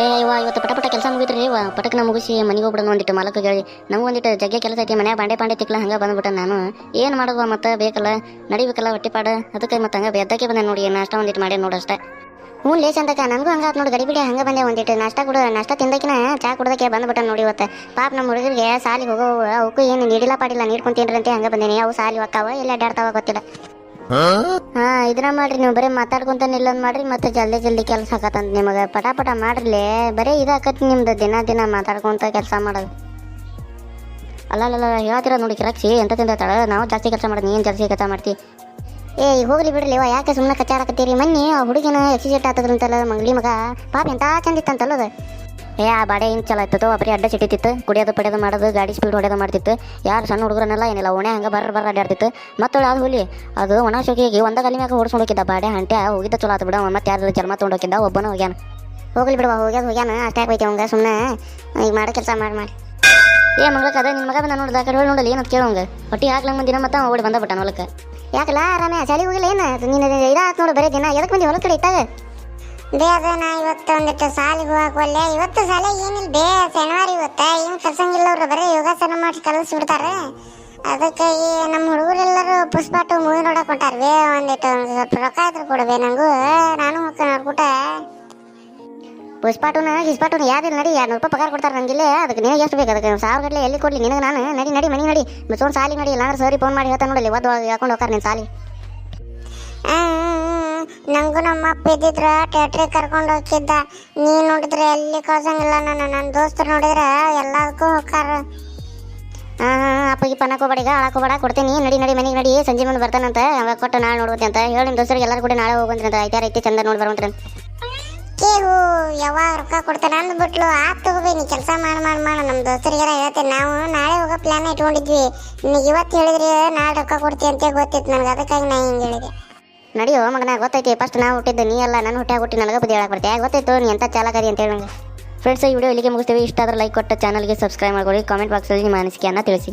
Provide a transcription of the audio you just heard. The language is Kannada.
ಏ, ಇವ ಇವತ್ತು ಪಟ ಪಟ ಕೆಲಸ ಮುಗಿದ್ರಿ ಇವ ಪಟಕ್ನ ಮುಗಿಸಿ ಮನೆಗೆ ಹೋಗ್ಬಿಡೋಣ ಒಂದಿಟ್ಟು ಮಾಲಕ ಹೇಳಿ ನಂಗೆ ಒಂದಿಟ್ಟು ಜಗ್ಗೆ ಕೆಲಸ ಐತಿ, ಮನ್ಯಾಗ ಬಾಂಡೆ ಪಾಂಡೆ ತಿಕ್ಲ, ಹಂಗೆ ಬಂದ್ಬಿಟ್ಟೆ ನಾನು. ಏನು ಮಾಡೋದು ಮತ್ತೆ, ಬೇಕಲ್ಲ, ನಡಿಬೇಕಲ್ಲ ಹೊಟ್ಟಿಪಾಡ ಅದಕ್ಕೆ ಮತ್ತೆ ಹಂಗೆ ಬೆದ್ದಕ್ಕೆ ಬಂದೆ ನೋಡಿ, ನಾಷ್ಟ ಒಂದಿಟ್ಟು ಮಾಡಿ ಅಷ್ಟೇ. ಹ್ಞೂ ಲೇಸ್ ಚಂದಕ್ಕ ನನಗೂ ಹಂಗಾತ್ ನೋಡಿ ಗಡಿಬಿಡಿ ಹಂಗೆ ಬಂದೆ ಒಂದಿಟ್ಟು ನಾಷ್ಟ ಕೂಡ, ನಾಷ್ಟ ತಿಂದಕಿನ ಚಾ ಕುಡ್ದಕ್ಕೆ ಬಂದ್ಬಿಟ್ಟ ನೋಡಿ ಇವತ್ತು. ಪಾಪ ನಮ್ಮ ಹುಡುಗರಿಗೆ ಸಾಲಿಗೆ ಹೋಗೋ ಅವಕ್ಕೂ ಏನು ನೀಡಿಲ್ಲ ಪಾಡಿಲ್ಲ ನೀಡ್ಕೊಂತೀನ್ರಿ ಅಂತ, ಹಂಗೆ ಬಂದೀನಿ. ಅವು ಸಾಲಿ ಹೋಗ್ತಾವ ಎಲ್ಲ ಅಡ್ಡಾಡ್ತಾವ ಗೊತ್ತಿಲ್ಲ. ಹಾ ಇದನ್ನ ಮಾಡ್ರಿ, ನೀವು ಬರೀ ಮಾತಾಡ್ಕೊಂತ ನಿಲ್ಲೊಂದ್ ಮಾಡ್ರಿ, ಮತ್ತೆ ಜಲ್ದಿ ಜಲ್ದಿ ಕೆಲಸ ಆಕತ್ತಂತ ನಿಮಗೆ. ಪಟ ಪಟ ಮಾಡ್ರಿ, ಬರೀ ಇದಾಕತ್ ನಿಮ್ದು, ದಿನ ದಿನ ಮಾತಾಡ್ಕೊಂತ ಕೆಲಸ ಮಾಡೋದು. ಅಲ್ಲ ಅಲ್ಲ ಹೇಳ್ತೀರ ನೋಡಿ ಕಿರಾಕ್ಷಿ ಎಂತ ತಿಂದ ನಾವು ಜಾಸ್ತಿ ಕೆಲಸ ಮಾಡೋದು, ನೀನು ಜಾಸ್ತಿ ಕೆಲಸ ಮಾಡ್ತಿ. ಏ ಹೋಗ್ಲಿ ಬಿಡ್ರಿ ಇವ ಯಾಕೆ ಸುಮ್ಮನೆ ಕಚ್ಚಾಡಕತ್ತೀರಿ? ಮನ್ನಿ ಆ ಹುಡುಗಿನ ಎಕ್ಸಿಜೆಟ್ ಆತದ್ರಂತಲ್ಲ ಮಂಗ್ಲಿ ಮಗ. ಪಾಪ ಎಂತ ಚಂದ ಇತ್ತಂತಲ್ಲ ಅದು. ಏ, ಆ ಬಾಡೆ ಹಿಂಗೆ ಚಲೋ ಇತ್ತು ಒಬ್ಬರಿ ಅಡ್ಡ ಸಿಟ್ಟಿತ್ತು ಕುಡಿಯೋದು ಪಡೆಯೋದು ಮಾಡೋದು, ಗಾಡಿ ಸ್ಪೀಡ್ ಹೊಡೆಯೋದು ಮಾಡ್ತಿತ್ತು. ಯಾರು ಸಣ್ಣ ಹುಡುಗರನ್ನೆಲ್ಲ ಏನಿಲ್ಲ, ಓಣೆ ಹಂಗೆ ಬರ್ರ ಬರ್ರ ಅಡ್ಡಾಡ್ತಿತ್ತು. ಮತ್ತೊಳ್ಳೆ ಅದು ಹುಲಿ, ಅದು ಒಣ ಒಂದ ಗಲಿ ಮ್ಯಾಗ ಓಡಿಸ್ಕೊಂಡು ಹೋಗಿದ್ದ. ಬಾಡೆ ಹಂಟೆ ಹೋಗಿದ್ದ, ಚಲೋ ಆತು ಬಿಡ, ಮತ್ತೆ ಯಾರು ಚರ್ಮ ತೊಗೊಂಡು ಹೋಗಿದ್ದ, ಒಬ್ಬನ ಹೋಗ್ಯಾನ. ಹೋಗಲಿ ಬಿಡುವ, ಹೋಗ್ಯಾದ ಹೋಗ್ಯಾನ, ಅಷ್ಟೇ ಆಗೋಯ್ತು ಅವಂಗ ಸುಮ್ಮನೆ ಈಗ ಮಾಡೋ ಕೆಲಸ ಮಾಡಿ ಮಾಡಿ. ಏ, ಮಗಳಕ್ಕೆ, ಅದ ನಿನ್ನ ಮಗ ಬಂದ ನೋಡಿದ ಕಡೆ ಹೇಳಿ ನೋಡಲಿ, ಏನಂತ ಕೇಳೋಂಗ ಹೊಟ್ಟಿ ಹಾಕ್ಲಂಗ ಮಂದಿನ ಮತ್ತೆ ಓಡಿ ಬಂದ ಬಿಟ್ಟ ಹೊಲಕ್ಕೆ. ಯಾಕಲ್ಲ ಆರಾಮ ಶಾಲೆ ಹೋಗಿಲ್ಲ ಏನು? ನೀನು ಇದಾತ್ ನೋಡು, ಬರೀ ದಿನ ಎದಕ್ಕೆ ಬಂದಿ ಹೊಲ ಕಡೆ ಇಟ್ಟಾಗ ಬೇ ಅದ ನಾ ಇವತ್ತು ಒಂದಿಟ್ಟು ಸಾಲಿಗೆ ಹೋಗಕ್ ಒಲ್ಲೆ ಇವತ್ತು ಸಾಲ ಏನಿಲ್ಲ ಬೇ, ಶನಿವಾರ ಇವತ್ತ. ಏನು ಕಲ್ಸಂಗಿಲ್ಲ ಅವ್ರು ಬರೀ ಯೋಗಾಸನ ಮಾಡಿ ಕಲಿಸ್ಬಿಡ್ತಾರೆ ಅದಕ್ಕೆ ಈ ನಮ್ಮ ಹುಡುಗರೆಲ್ಲರೂ ಪುಷ್ಪಾಟು ಮೂವಿ ನೋಡಕ್ ಹೊಂಟಾರ ಬೇ ಒಂದಿಟ್ಟು ಒಂದ್ ಸ್ವಲ್ಪ ರೊಕ್ಕ ಇದ್ರೆ ಕೊಡ್ಬೇ ನಂಗೂ. ನಾನು ಹೋಗ್ತೀನಿ ಅವ್ರ ಕೂಟ ಪುಷ್ಪಾಟುನ ಗಿಸ್ಪಾಟುನ ಯಾವ್ದಿಲ್ಲ ನಡಿ. ಎರಡು ರೂಪಾಯಿ ಪಗಾರ ಕೊಡ್ತಾರೆ ನನಗಿಲ್ಲ ಅದಕ್ಕೆ ನಿನಗೆ ಎಷ್ಟು ಬೇಕು ಅದಕ್ಕೆ ಸಾವಿರ ಗಟ್ಟಲೆ ಎಲ್ಲಿ ಕೊಡಲಿ ನಿನಗೆ ನಾನು. ನಡಿ ನಡಿ ಮನೆ ನಡಿ. ಮತ್ತೊಂದು ಸಾಲಿ ನಡಿ. ಇಲ್ಲಾಂದ್ರೆ ಸರಿ ಫೋನ್ ಮಾಡಿ ಹೇಳ್ತಾ ನೋಡಲಿ ಒದ್ದು ಹಾಕೊಂಡು ಹೋಗ್ತಾರೆ ನಿನ್ನ ಸಾಲಿ ನಂಗೂ ನಮ್ಮ ಅಪ್ಪ ಇದ್ದಿದ್ರ ಥಿಯೇಟ್ರಿಗೆ ಕರ್ಕೊಂಡು ಹೋಗಿದ್ದ ನೀ ನೋಡಿದ್ರೆ ಎಲ್ಲಿ ಕಳ್ಸಂಗಿಲ್ಲ ನನ್ನ. ನನ್ನ ದೋಸ್ತರು ನೋಡಿದ್ರೆ ಎಲ್ಲದಕ್ಕೂ ಹೋಗ್ತಾರ. ಅಪ್ಪಗೆ ಪನ್ನಕೋಬೇಡ ಈಗ ಹಾಕೋಬೇಡ ಕೊಡ್ತೀನಿ. ನಡಿ ನಡಿ, ಮನೆಗೆ ನಡಿ. ಸಂಜೆ ಮುಂದೆ ಬರ್ತಾನಂತ. ಅವಾಗ ಕೊಟ್ಟು ನಾಳೆ ನೋಡ್ಬೋದು ಅಂತ. ಹೇಳಿ ನಿಮ್ಮ ದೋಸ್ತರಿಗೆ ಎಲ್ಲರೂ ಕೂಡ ನಾಳೆ ಹೋಗಂತ್ರಿ ಅಂತ ಐತಾರ ಐತಿ ಚಂದ ನೋಡಿ ಬರೋಂತ್ರಿ ಕೇವು ಯಾವಾಗ ರೊಕ್ಕ ಕೊಡ್ತಾನೆ ಅಂದ್ಬಿಟ್ಲು. ಆತ್ ತಗೋಬೇ, ನೀ ಕೆಲಸ ಮಾಡಿ ಮಾಡಿ, ಮಾಡ. ನಮ್ಮ ದೋಸ್ತರಿಗೆಲ್ಲ ಹೇಳ್ತೇನೆ ನಾವು ನಾಳೆ ಹೋಗೋ ಪ್ಲಾನ್ ಇಟ್ಕೊಂಡಿದ್ವಿ. ನಿನಗೆ ಇವತ್ತು ಹೇಳಿದ್ರೆ ನಾಳೆ ರೊಕ್ಕ ಕೊಡ್ತೀವಿ ಅಂತ ಗೊತ್ತಿತ್ತು. ನನಗೆ ಅದಕ್ಕಾಗಿ ನಾ ಹಿಂಗೆ ಹೇಳಿದೆ. ನಡಿಯೋ ಮಗನ, ಗೊತ್ತೈತಿ. ಫಸ್ಟ್ ನಾವು ಹುಟ್ಟಿದ್ದು ನೀ ಅಲ್ಲ, ನಾನು ಹುಟ್ಟಿ ಹುಟ್ಟಿ ನನಗೆ ಬುದ್ಧಿ ಹೇಳಕ್ಕೆ ಬರ್ತೀಯ ಗೊತ್ತಾಯ್ತು, ನೀ ಎಂತ ಚಾಲಕರಿ ಅಂತ ಹೇಳಿ ನನಗೆ ಫ್ರೆಂಡ್ಸ್ ಈ ವಿಡಿಯೋ ಇಲ್ಲಿಗೆ ಮುಗಿಸ್ತೀವಿ. ಇಷ್ಟ ಆದ್ರೆ ಲೈಕ್ ಕೊಟ್ಟು ಚಾನಲ್ಗೆ ಸಬ್ಸ್ಕ್ರೈಬ್ ಮಾಡ್ಕೊಡಿ. ಕಾಮೆಂಟ್ ಬಾಕ್ಸಲ್ಲಿ ನಿಮ್ಮ ಅನಿಸಿಕೆಯನ್ನು ತಿಳಿಸಿ.